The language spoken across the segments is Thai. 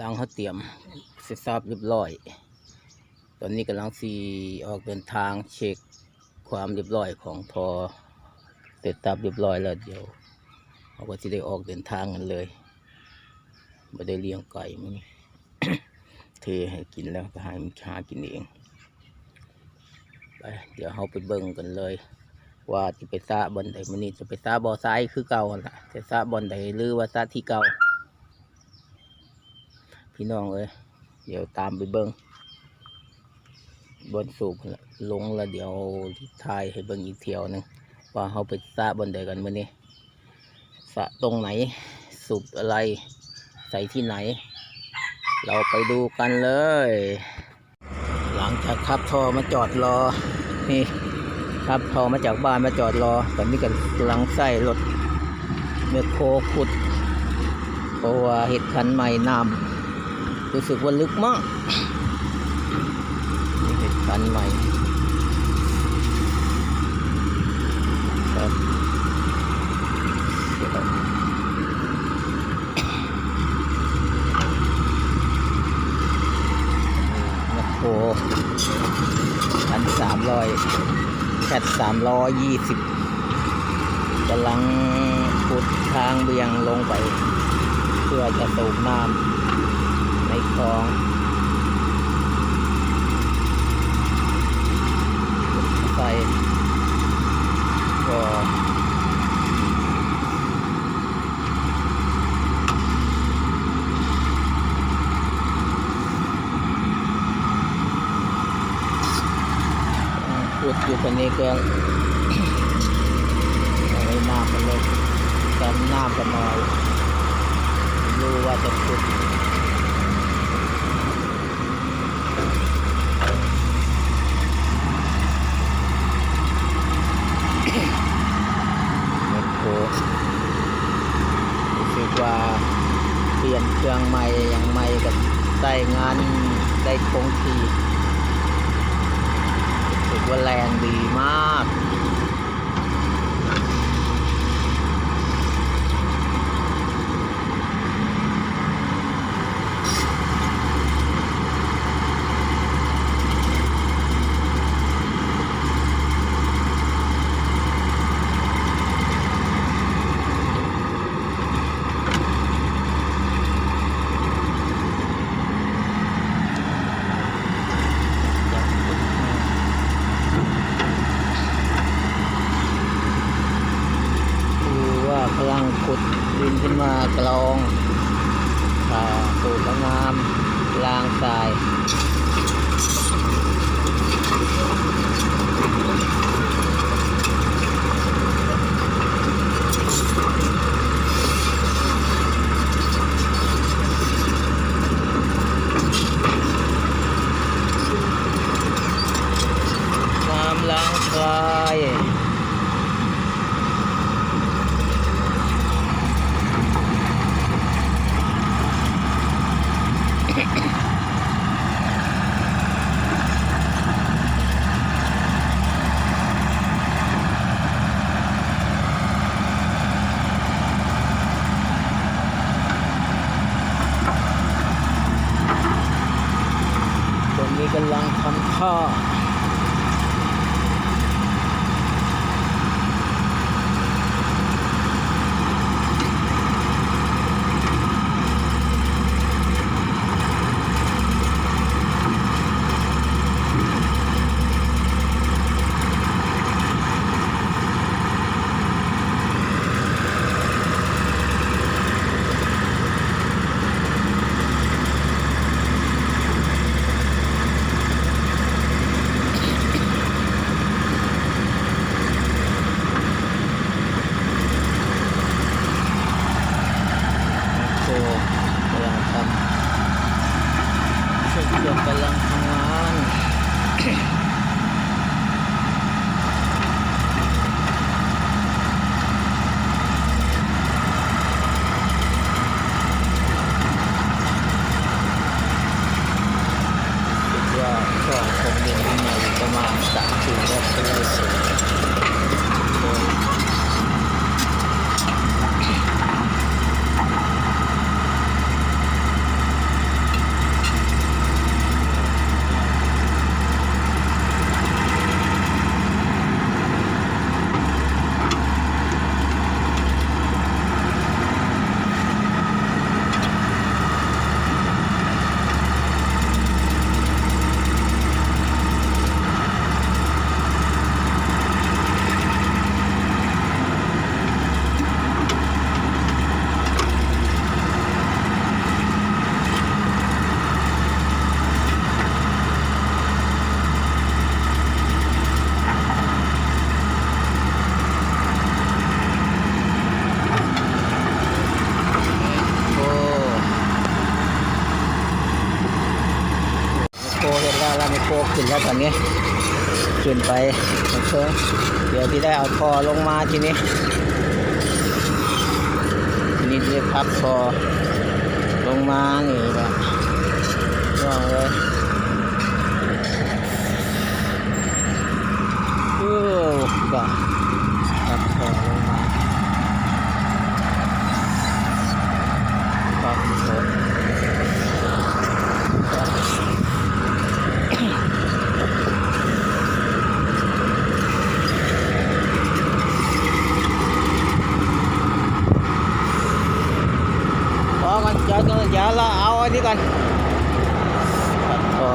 ล้างเขาเตรียมเสร็จทราบเรียบร้อย ตอนนี้กำลังสีออกเดินทางเช็คความเรียบร้อยของทอเสร็จทราบเรียบร้อยแล้วเดี๋ยวเราก็จะได้ออกเดินทางกันเลยไม่ได้เลี้ยงไก่มันเทให้กินแล้วก็ให้มันหากินเองไปเดี๋ยวเราไปเบิ่งกันเลย ว่าจะไปซาบอนใดมันนี่จะไปซาบอซ้ายคือเก่าล่ะจะซาบอนใดหรือว่าซาที่เก่า พี่น้องเอ้ยเดี๋ยวตามไปเบิ้งบนสูบลงแล้วเดี๋ยวทายให้เบิ้งอีกเที่ยวหนึ่งว่าเขาไปซาบนใดกันมื่อนี้สะตรงไหนสูบอะไร ใส่ที่ไหน เราไปดูกันเลย หลังจากขับทอมาจอดรอ นี่ขับทอมาจากบ้านมาจอดรอตอนนี้กันกลังใส่รถเมคโคขุดเพราะว่าเห็ดคันใหม่น้ำ รู้สึกว่าลึกมากนี่เห็ดคันใหม่ครับโครพันสามร้อยแคทสามร้อยยี่สิบกำลังขุดทางเบียงลงไป เพื่อจะสูบน้ำ ในคลองใส่ก็พูดอยู่คนนี้ก็ไว้น้ำกันเลยกันน้ำกันหน่อยรู้ว่าจะขุด ทำท่อ โคกำลังทำเครื่องยนต์กำลังทำงานคิดว่าช่องคงเดินมาอยู่ประมาณสามถึงแล้วก็เลยสูงโดย โคกขึ้นแล้ว ตอนนี้ขึ้นไปเพิ่มเดี๋ยวที่ได้เอาคอลงมาทีนี้ทีนี้จะพับคอลงมานี่แบบลองเลยโอ้ก็พับคอลงมาพับคอพอกันเดี๋ยวเดี๋ยวเราเอาอันนี้ก่อนตัดคอ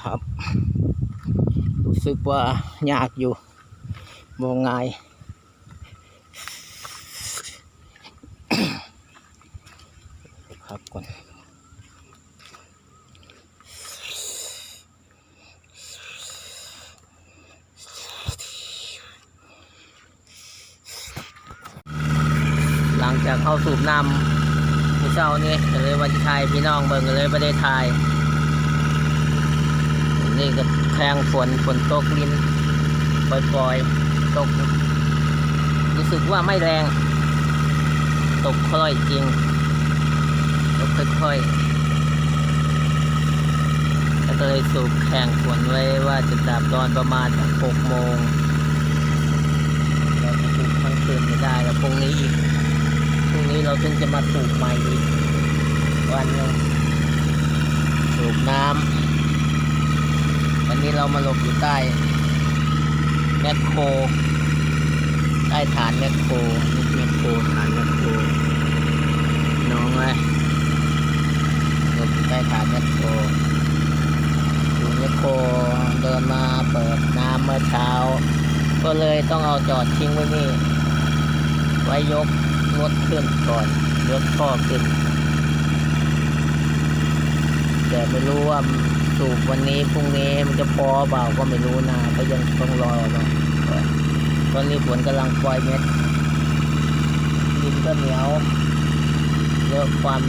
ครับ รู้สึกว่ายากอยู่มองง่ายครับก่อนหลังจาก เขาสูบน้ำที่เช้านี้ก็เลยวันที่ทายพี่น้องเบิ่งก็เลยไม่ได้ทาย นี่ก็แข่งฝนฝนตกลินปล่อยๆตก รู้สึกว่าไม่แรง ตกค่อยจริง ตกค่อยๆแล้วก็เลยสูบแข่งฝนไว้ว่าจะดับตอนประมาณหกโมงเราจะสูบทั้งคืนไม่ได้แล้วพรุ่งนี้อีก เราถึงจะมาสูบใหม่อีกวันนึงสูบน้ำวันนี้เรามาหลบอยู่ใต้แมคโครใต้ฐานแมคโครนี่แมคโครฐานแมคโครน้องเลยหลบอยู่ใต้ฐานแมคโครดูแมคโครเดินมาเปิดน้ำเมื่อเช้า ก็เลยต้องเอาจอดทิ้งไว้นี่ไว้ยก รถขึ้นก่อนยกท่อขึ้น แต่ไม่รู้ว่าสูบวันนี้พรุ่งนี้มันจะพอเปล่าก็ไม่รู้นะก็ยังต้องรอเนาะตอนนี้ฝนกำลังปล่อยเม็ดดินก็เหนียวเรื่องความ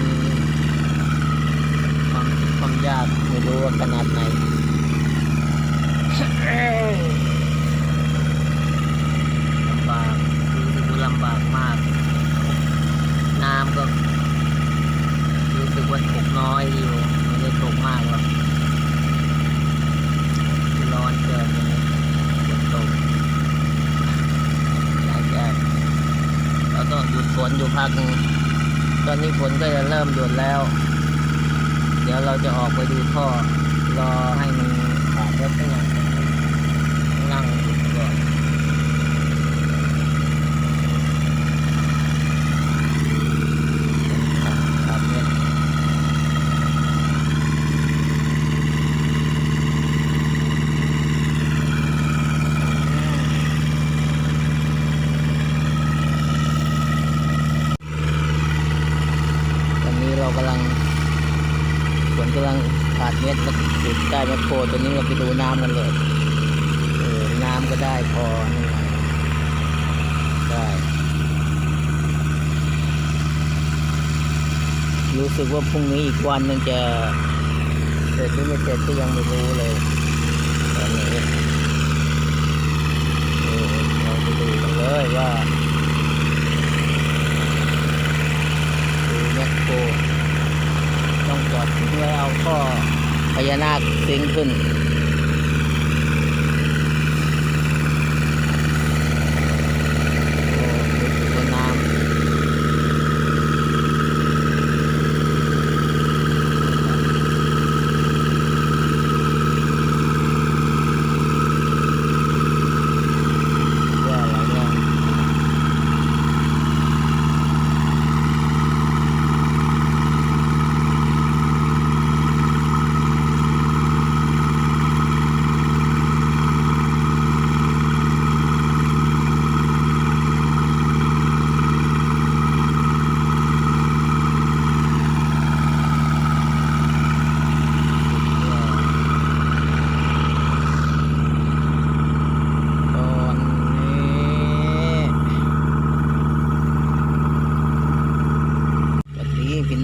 ความความยากไม่รู้ว่าขนาดไหนลำบากรู้สึกว่าลำบากมาก น้ำก็รู้สึกว่าตกน้อยอยู่ไม่ได้ตกมากหรอกร้อนเกินฝนตกหลังจากแล้วก็หยุดฝนอยู่พักหนึงตอนนี้ฝนก็จะเริ่มหยุดแล้ว เดี๋ยวเราจะออกไปดูท่อรอให้มันขาดรถไปหน่อยนั่งดูก่อน ครับเนี่ยตอนนี้เรากำลังฝนกำลังขาดเม็ดแล้ว ติดใต้แมคโครตัวนี้เราไปดูน้ำกันเลยเออน้ำก็ได้พอนี่ไงได้รู้สึกว่าพรุ่งนี้อีกวันนึงจะเสร็จหรือไม่เสร็จก็ยังไม่รู้เลยตอนนี้เราไปดูกันเลยว่าดูแมคโครต้องจอดทิ้งไว้เอาข้อ ญานาคสิงขึ้น โอ้รู้สึกว่าน้ำ ว่าอะไรเนี่ย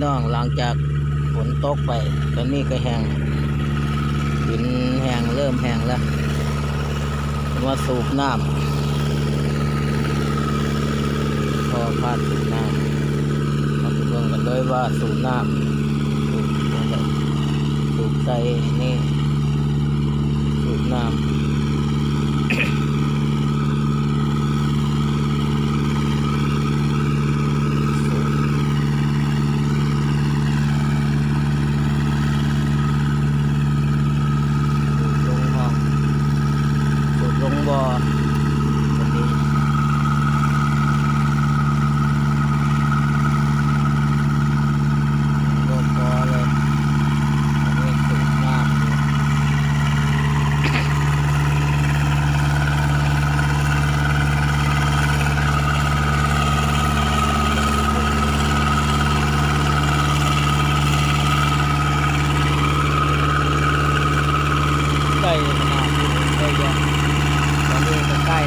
น้อ งหลังจากฝนตกไป ตอนนี้ก็แห้งดินแห้งเริ่มแห้งแล้วมาสูบน้ำพอพาดสูบน้ำมาไปเบิ่งกันเลยว่าสูบน้ำสูบยังไงสูบใส่นี่สูบน้ำ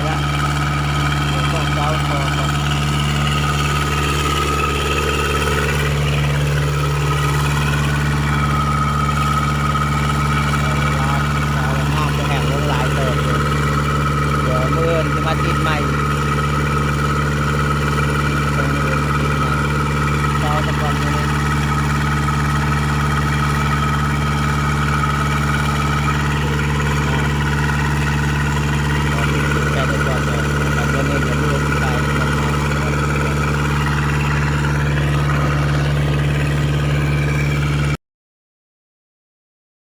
ละต้องเดาก่อน